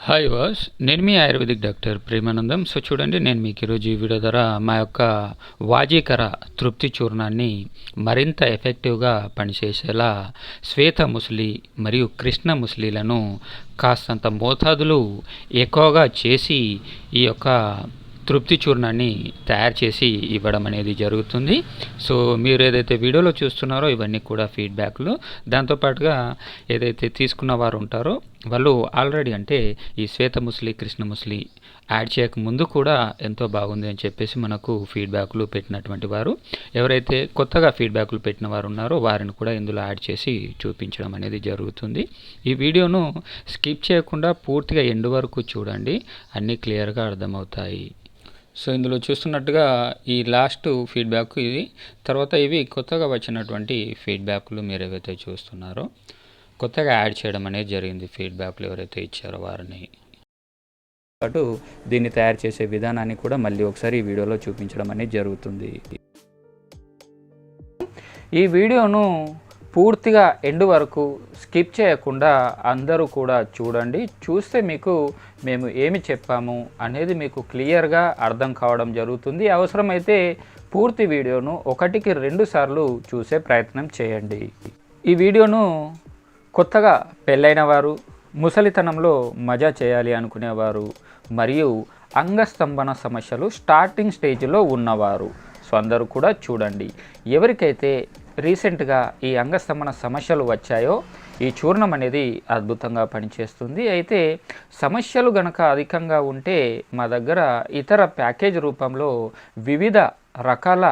Hi వాస్ నేను మీ ఆయుర్వేదిక్ డాక్టర్ ప్రేమానందం. సో చూడండి నేను మీకు ఈరోజు ఈ వీడియో ద్వారా మా యొక్క వాజీకర తృప్తి చూర్ణాన్ని మరింత ఎఫెక్టివ్గా పనిచేసేలా శ్వేత ముసలి మరియు కృష్ణ ముసలిలను కాస్తంత మోతాదులు ఎక్కువగా చేసి ఈ యొక్క తృప్తి చూర్ణాన్ని తయారు చేసి ఇవ్వడం అనేది జరుగుతుంది. సో మీరు ఏదైతే వీడియోలో చూస్తున్నారో ఇవన్నీ కూడా ఫీడ్బ్యాక్లు. దాంతోపాటుగా ఏదైతే తీసుకున్న వారు ఉంటారో వాళ్ళు ఆల్రెడీ అంటే ఈ శ్వేత ముసలి కృష్ణ ముసలి యాడ్ చేయక ముందు కూడా ఎంతో బాగుంది అని చెప్పేసి మనకు ఫీడ్బ్యాక్లు పెట్టినటువంటి వారు. ఎవరైతే కొత్తగా ఫీడ్బ్యాక్లు పెట్టిన వారు ఉన్నారో వారిని కూడా ఇందులో యాడ్ చేసి చూపించడం అనేది జరుగుతుంది. ఈ వీడియోను స్కిప్ చేయకుండా పూర్తిగా ఎండు వరకు చూడండి. అన్నీ క్లియర్గా అర్థమవుతాయి. సో ఇందులో చూస్తున్నట్టుగా ఈ లాస్ట్ ఫీడ్బ్యాక్ ఇది. తర్వాత ఇవి కొత్తగా వచ్చినటువంటి ఫీడ్బ్యాక్లు మీరు ఏవైతే చూస్తున్నారో కొత్తగా యాడ్ చేయడం అనేది జరిగింది ఫీడ్బ్యాక్లు ఎవరైతే ఇచ్చారో వారిని. పాటు దీన్ని తయారు చేసే విధానాన్ని కూడా మళ్ళీ ఒకసారి ఈ వీడియోలో చూపించడం అనేది జరుగుతుంది. ఈ వీడియోను పూర్తిగా ఎండ్ వరకు స్కిప్ చేయకుండా అందరూ కూడా చూడండి. చూస్తే మీకు మేము ఏమి చెప్పాము అనేది మీకు క్లియర్గా అర్థం కావడం జరుగుతుంది. అవసరమైతే పూర్తి వీడియోను ఒకటికి రెండు సార్లు చూసే ప్రయత్నం చేయండి. ఈ వీడియోను కొత్తగా పెళ్ళైన వారు ముసలితనంలో మజా చేయాలి అనుకునేవారు మరియు అంగస్తంభన సమస్యలు స్టార్టింగ్ స్టేజ్లో ఉన్నవారు. సో అందరూ కూడా చూడండి. ఎవరికైతే రీసెంట్గా ఈ అంగస్తంభన సమస్యలు వచ్చాయో ఈ చూర్ణం అనేది అద్భుతంగా పనిచేస్తుంది. అయితే సమస్యలు గనక అధికంగా ఉంటే మా దగ్గర ఇతర ప్యాకేజ్ రూపంలో వివిధ రకాల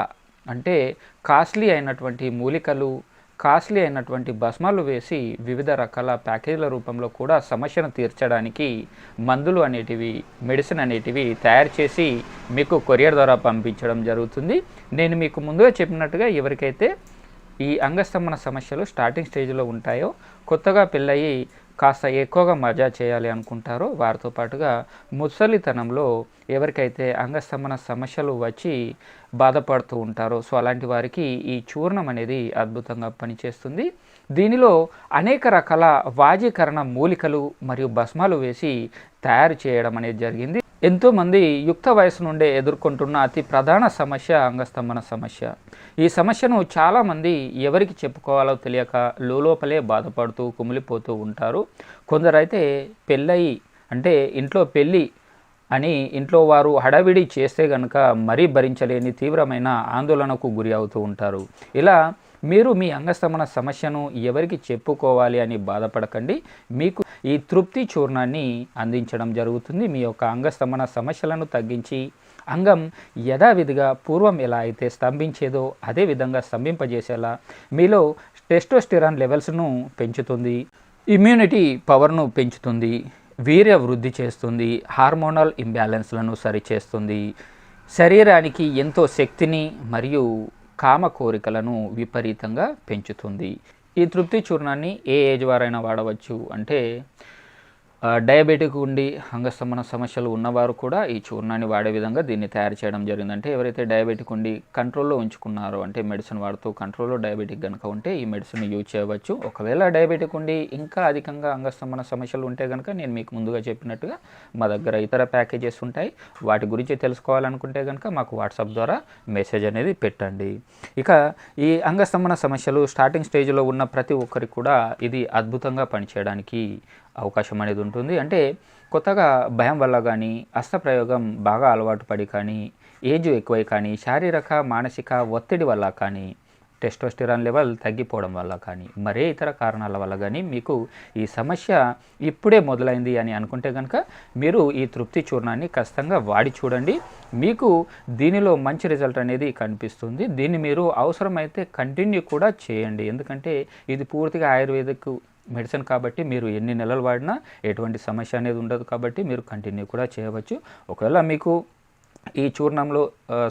అంటే కాస్ట్లీ అయినటువంటి మూలికలు కాస్ట్లీ అయినటువంటి భస్మాలు వేసి వివిధ రకాల ప్యాకేజీల రూపంలో కూడా సమస్యను తీర్చడానికి మందులు అనేటివి మెడిసిన్ అనేటివి తయారు చేసి మీకు కొరియర్ ద్వారా పంపించడం జరుగుతుంది. నేను మీకు ముందుగా చెప్పినట్టుగా ఎవరికైతే ఈ అంగస్తంభన సమస్యలు స్టార్టింగ్ స్టేజ్లో ఉంటాయో కొత్తగా పెళ్ళయి కాస్త ఎక్కువగా మజా చేయాలి అనుకుంటారో వారితో పాటుగా ముసలితనంలో ఎవరికైతే అంగస్తంభన సమస్యలు వచ్చి బాధపడుతూ ఉంటారో సో అలాంటి వారికి ఈ చూర్ణం అనేది అద్భుతంగా పనిచేస్తుంది. దీనిలో అనేక రకాల వాజీకరణ మూలికలు మరియు భస్మాలు వేసి తయారు చేయడం అనేది జరిగింది. ఎంతోమంది యుక్త వయసు నుండే ఎదుర్కొంటున్న అతి ప్రధాన సమస్య అంగస్తంభన సమస్య. ఈ సమస్యను చాలామంది ఎవరికి చెప్పుకోవాలో తెలియక లోపలే బాధపడుతూ కుమిలిపోతూ ఉంటారు. కొందరైతే పెళ్ళయి అంటే ఇంట్లో పెళ్ళి అని ఇంట్లో వారు హడావిడి చేస్తే కనుక మరీ భరించలేని తీవ్రమైన ఆందోళనకు గురి అవుతూ ఉంటారు. ఇలా మీరు మీ అంగస్తమన సమస్యను ఎవరికి చెప్పుకోవాలి అని బాధపడకండి. మీకు ఈ తృప్తి చూర్ణాన్ని అందించడం జరుగుతుంది. మీ యొక్క అంగస్తమన సమస్యలను తగ్గించి అంగం యథావిధిగా పూర్వం ఎలా అయితే స్తంభించేదో అదే విధంగా స్తంభింపజేసేలా మీలో టెస్టోస్టిరాన్ లెవెల్స్ను పెంచుతుంది. ఇమ్యూనిటీ పవర్ను పెంచుతుంది. వీర్య వృద్ధి చేస్తుంది. హార్మోనల్ ఇంబ్యాలెన్స్లను సరిచేస్తుంది. శరీరానికి ఎంతో శక్తిని మరియు కామ కోరికలను విపరీతంగా పెంచుతుంది. ఈ తృప్తి చూర్ణాన్ని ఏ ఏజ్ వారైనా వాడవచ్చు. అంటే డయాబెటిక్ ఉండి అంగస్తంభన సమస్యలు ఉన్నవారు కూడా ఈ చూర్ణాన్ని వాడే విధంగా దీన్ని తయారు చేయడం జరిగిందంటే ఎవరైతే డయాబెటిక్ ఉండి కంట్రోల్లో ఉంచుకున్నారో అంటే మెడిసిన్ వాడుతూ కంట్రోల్లో డయాబెటిక్ కనుక ఉంటే ఈ మెడిసిన్ యూజ్ చేయవచ్చు. ఒకవేళ డయాబెటిక్ ఉండి ఇంకా అధికంగా అంగస్తంభన సమస్యలు ఉంటే కనుక నేను మీకు ముందుగా చెప్పినట్టుగా మా దగ్గర ఇతర ప్యాకేజెస్ ఉంటాయి. వాటి గురించి తెలుసుకోవాలనుకుంటే కనుక మాకు వాట్సాప్ ద్వారా మెసేజ్ అనేది పెట్టండి. ఇక ఈ అంగస్తంభన సమస్యలు స్టార్టింగ్ స్టేజ్లో ఉన్న ప్రతి ఒక్కరికి కూడా ఇది అద్భుతంగా పనిచేయడానికి అవకాశం అనేది ఉంటుంది. అంటే కొత్తగా భయం వల్ల కానీ అస్త్రప్రయోగం బాగా అలవాటు పడి కానీ ఏజ్ ఎక్కువై కానీ శారీరక మానసిక ఒత్తిడి వల్ల కానీ టెస్టోస్టిరాన్ లెవెల్ తగ్గిపోవడం వల్ల కానీ మరే ఇతర కారణాల వల్ల కానీ మీకు ఈ సమస్య ఇప్పుడే మొదలైంది అని అనుకుంటే కనుక మీరు ఈ తృప్తి చూర్ణాన్ని ఖచ్చితంగా వాడి చూడండి. మీకు దీనిలో మంచి రిజల్ట్ అనేది కనిపిస్తుంది. దీన్ని మీరు అవసరమైతే కంటిన్యూ కూడా చేయండి. ఎందుకంటే ఇది పూర్తిగా ఆయుర్వేదకు మెడిసిన్ కాబట్టి మీరు ఎన్ని నెలలు వాడినా ఎటువంటి సమస్య అనేది ఉండదు కాబట్టి మీరు కంటిన్యూ కూడా చేయవచ్చు. ఒకవేళ మీకు ఈ చూర్ణంలో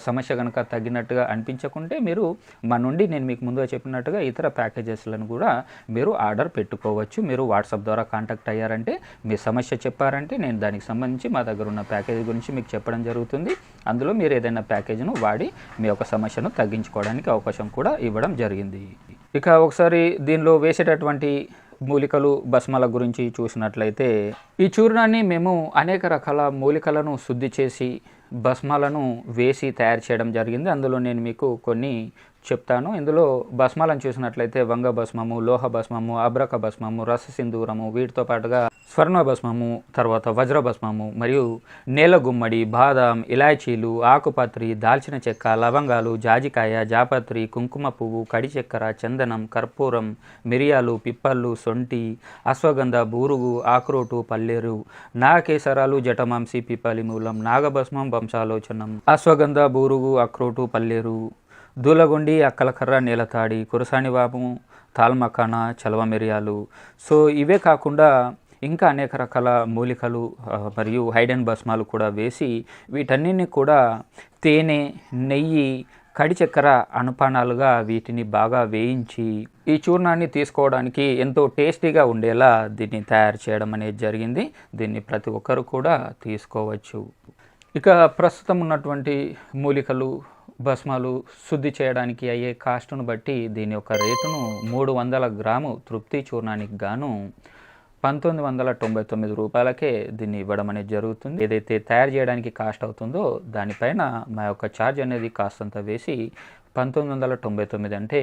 సమస్య కనుక తగ్గినట్టుగా అనిపించకుంటే మీరు మా నుండి నేను మీకు ముందుగా చెప్పినట్టుగా ఇతర ప్యాకేజెస్లను కూడా మీరు ఆర్డర్ పెట్టుకోవచ్చు. మీరు వాట్సాప్ ద్వారా కాంటాక్ట్ అయ్యారంటే మీ సమస్య చెప్పారంటే నేను దానికి సంబంధించి మా దగ్గర ఉన్న ప్యాకేజ్ గురించి మీకు చెప్పడం జరుగుతుంది. అందులో మీరు ఏదైనా ప్యాకేజ్ను వాడి మీ యొక్క సమస్యను తగ్గించుకోవడానికి అవకాశం కూడా ఇవ్వడం జరిగింది. ఇక ఒకసారి దీనిలో వేసేటటువంటి మూలికలు భస్మల గురించి చూసినట్లయితే ఈ చూర్ణాన్ని మేము అనేక రకాల మూలికలను శుద్ధి చేసి భస్మాలను వేసి తయారు చేయడం జరిగింది. అందులో నేను మీకు కొన్ని చెప్తాను. ఇందులో భస్మాలను చూసినట్లయితే వంగ భస్మము లోహ భస్మము అబ్రక భస్మము రస సింధూరము వీటితో పాటుగా స్వర్ణ భస్మము తర్వాత వజ్ర భస్మము మరియు నేల గుమ్మడి బాదం ఇలాచీలు ఆకుపత్రి దాల్చిన చెక్క లవంగాలు జాజికాయ జాపత్రి కుంకుమ పువ్వు కడి చక్కెర చందనం కర్పూరం మిరియాలు పిప్పళ్ళు సొంటి అశ్వగంధ బూరుగు ఆక్రోటు పల్లేరు నాగకేసరాలు జటమాంసి పిప్పలి మూలం నాగభస్మం వంశాలోచనం అశ్వగంధ బూరుగు అక్రోటు పల్లేరు. దూలగొండి అక్కలకర్ర నీలతాడి కురసాని బాబు తాల్మకాన చలవ మిరియాలు. సో ఇవే కాకుండా ఇంకా అనేక రకాల మూలికలు మరియు హైడెన్ భస్మాలు కూడా వేసి వీటన్నిటిని కూడా తేనె నెయ్యి కడి చక్కెర అనుపానాలుగా వీటిని బాగా వేయించి ఈ చూర్ణాన్ని తీసుకోవడానికి ఎంతో టేస్టీగా ఉండేలా దీన్ని తయారు చేయడం అనేది జరిగింది. దీన్ని ప్రతి ఒక్కరు కూడా తీసుకోవచ్చు. ఇక ప్రస్తుతం ఉన్నటువంటి మూలికలు భస్మాలు శుద్ధి చేయడానికి అయ్యే కాస్ట్ను బట్టి దీని యొక్క రేటును మూడు వందల గ్రాము తృప్తి చూర్ణానికి గాను పంతొమ్మిది వందల తొంభై తొమ్మిది రూపాయలకే దీన్ని ఇవ్వడం అనేది జరుగుతుంది. ఏదైతే తయారు చేయడానికి కాస్ట్ అవుతుందో దానిపైన మా యొక్క ఛార్జ్ అనేది కాస్ట్ అంతా వేసి పంతొమ్మిది వందల తొంభై తొమ్మిది అంటే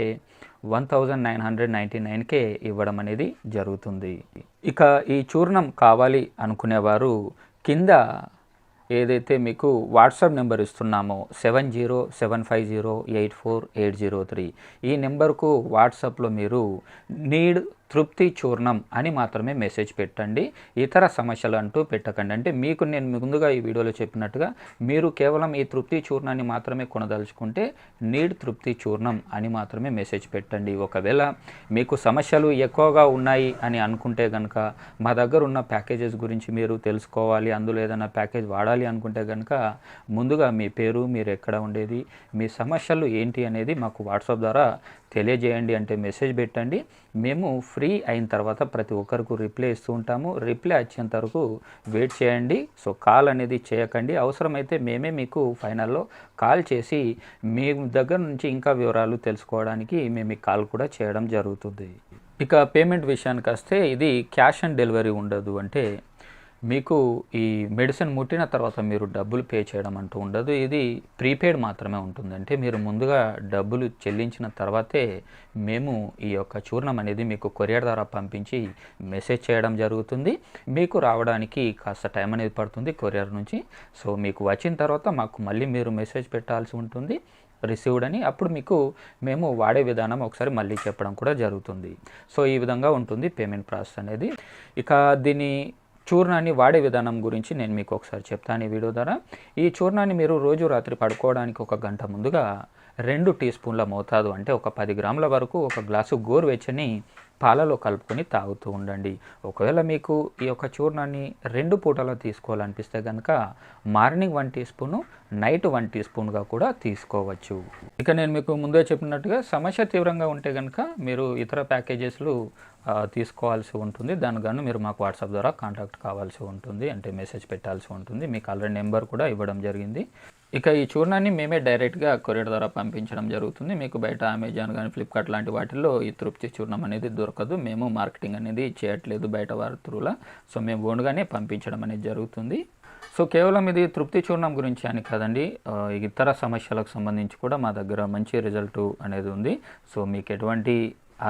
one thousand nine hundred ninety నైన్కే ఇవ్వడం అనేది జరుగుతుంది. ఇక ఈ చూర్ణం కావాలి అనుకునేవారు కింద ఏదైతే మీకు WhatsApp number ఇస్తున్నామో seven zero seven five zero eight four eight zero three. ఈ నెంబర్కు వాట్సాప్లో మీరు నీడ్ తృప్తి చూర్ణం అని మాత్రమే మెసేజ్ పెట్టండి. ఇతర సమస్యలు అంటూ పెట్టకండి. అంటే మీకు నేను ముందుగా ఈ వీడియోలో చెప్పినట్టుగా మీరు కేవలం ఈ తృప్తి చూర్ణాన్ని మాత్రమే కొనదలుచుకుంటే నీడ్ తృప్తి చూర్ణం అని మాత్రమే మెసేజ్ పెట్టండి. ఒకవేళ మీకు సమస్యలు ఎక్కువగా ఉన్నాయి అని అనుకుంటే కనుక మా దగ్గర ఉన్న ప్యాకేజెస్ గురించి మీరు తెలుసుకోవాలి అందులో ఏదైనా ప్యాకేజ్ వాడాలి అనుకుంటే కనుక ముందుగా మీ పేరు మీరు ఎక్కడ ఉండేది మీ సమస్యలు ఏంటి అనేది మాకు వాట్సాప్ ద్వారా తెలియజేయండి అంటే మెసేజ్ పెట్టండి. మేము ఫ్రీ అయిన తర్వాత ప్రతి ఒక్కరికి రిప్లై ఇస్తూ ఉంటాము. రిప్లై వచ్చేంత వరకు వెయిట్ చేయండి. సో కాల్ అనేది చేయకండి. అవసరమైతే మేమే మీకు ఫైనల్లో కాల్ చేసి మీ దగ్గర నుంచి ఇంకా వివరాలు తెలుసుకోవడానికి మేము ఈ కాల్ కూడా చేయడం జరుగుతుంది. ఇక పేమెంట్ విషయానికి వస్తే ఇది క్యాష్ ఆన్ డెలివరీ ఉండదు అంటే మీకు ఈ మెడిసిన్ ముట్టిన తర్వాత మీరు డబ్బులు పే చేయడం అంటూ ఉండదు. ఇది ప్రీపెయిడ్ మాత్రమే ఉంటుంది అంటే మీరు ముందుగా డబ్బులు చెల్లించిన తర్వాతే మేము ఈ యొక్క చూర్ణం అనేది మీకు కొరియర్ ద్వారా పంపించి మెసేజ్ చేయడం జరుగుతుంది. మీకు రావడానికి కాస్త టైం అనేది పడుతుంది కొరియర్ నుంచి. సో మీకు వచ్చిన తర్వాత మాకు మళ్ళీ మీరు మెసేజ్ పెట్టాల్సి ఉంటుంది. రిసీవ్డ్ అని అప్పుడు మీకు మేము వాడే విధానం ఒకసారి మళ్ళీ చెప్పడం కూడా జరుగుతుంది. సో ఈ విధంగా ఉంటుంది పేమెంట్ ప్రాసెస్ అనేది. ఇక దీని చూర్ణాన్ని వాడే విధానం గురించి నేను మీకు ఒకసారి చెప్తాను ఈ వీడియో ద్వారా. ఈ చూర్ణాన్ని మీరు రోజు రాత్రి పడుకోవడానికి ఒక గంట ముందుగా రెండు టీ స్పూన్ల మోతాదు అంటే ఒక పది గ్రాముల వరకు ఒక గ్లాసు గోరువెచ్చని పాలలో కలుపుకొని తాగుతూ ఉండండి. ఒకవేళ మీకు ఈ యొక్క చూర్ణాన్ని రెండు పూటలో తీసుకోవాలనిపిస్తే కనుక morning one teaspoon night one tea స్పూన్గా కూడా తీసుకోవచ్చు. ఇక నేను మీకు ముందే చెప్పినట్టుగా సమస్య తీవ్రంగా ఉంటే కనుక మీరు ఇతర ప్యాకేజెస్లు తీసుకోవాల్సి ఉంటుంది. దానికను మీరు మాకు వాట్సాప్ ద్వారా కాంటాక్ట్ కావాల్సి ఉంటుంది. అంటే మెసేజ్ పెట్టాల్సి ఉంటుంది. మీకు ఆల్రెడీ నెంబర్ కూడా ఇవ్వడం జరిగింది. ఇక ఈ చూర్ణాన్ని మేమే డైరెక్ట్గా కొరియర్ ద్వారా పంపించడం జరుగుతుంది. మీకు బయట అమెజాన్ కానీ ఫ్లిప్కార్ట్ లాంటి వాటిల్లో ఈ తృప్తి చూర్ణం అనేది దొరకదు. మేము మార్కెటింగ్ అనేది చేయట్లేదు బయట వారి త్రూలా సో మేము ఓన్గానే పంపించడం అనేది జరుగుతుంది. సో కేవలం ఇది తృప్తి చూర్ణం గురించి అని కాదండి. ఇతర సమస్యలకు సంబంధించి కూడా మా దగ్గర మంచి రిజల్ట్ అనేది ఉంది. సో మీకు ఎటువంటి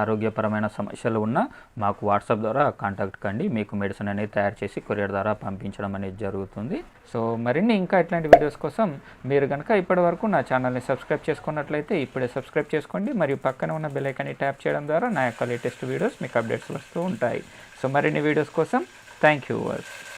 ఆరోగ్యపరమైన సమస్యలు ఉన్నా మాకు వాట్సాప్ ద్వారా కాంటాక్ట్ కండి. మీకు మెడిసిన్ అనేది తయారు చేసి కొరియర్ ద్వారా పంపించడం అనేది జరుగుతుంది. సో మరిన్ని ఇంకా ఇట్లాంటి వీడియోస్ కోసం మీరు కనుక ఇప్పటి వరకు నా ఛానల్ని సబ్స్క్రైబ్ చేసుకున్నట్లయితే ఇప్పుడే సబ్స్క్రైబ్ చేసుకోండి. మరియు పక్కన ఉన్న బెలైకాన్ని ట్యాప్ చేయడం ద్వారా నా యొక్క లేటెస్ట్ వీడియోస్ మీకు అప్డేట్స్ వస్తూ ఉంటాయి. సో మరిన్ని వీడియోస్ కోసం థ్యాంక్ యూ వర్స్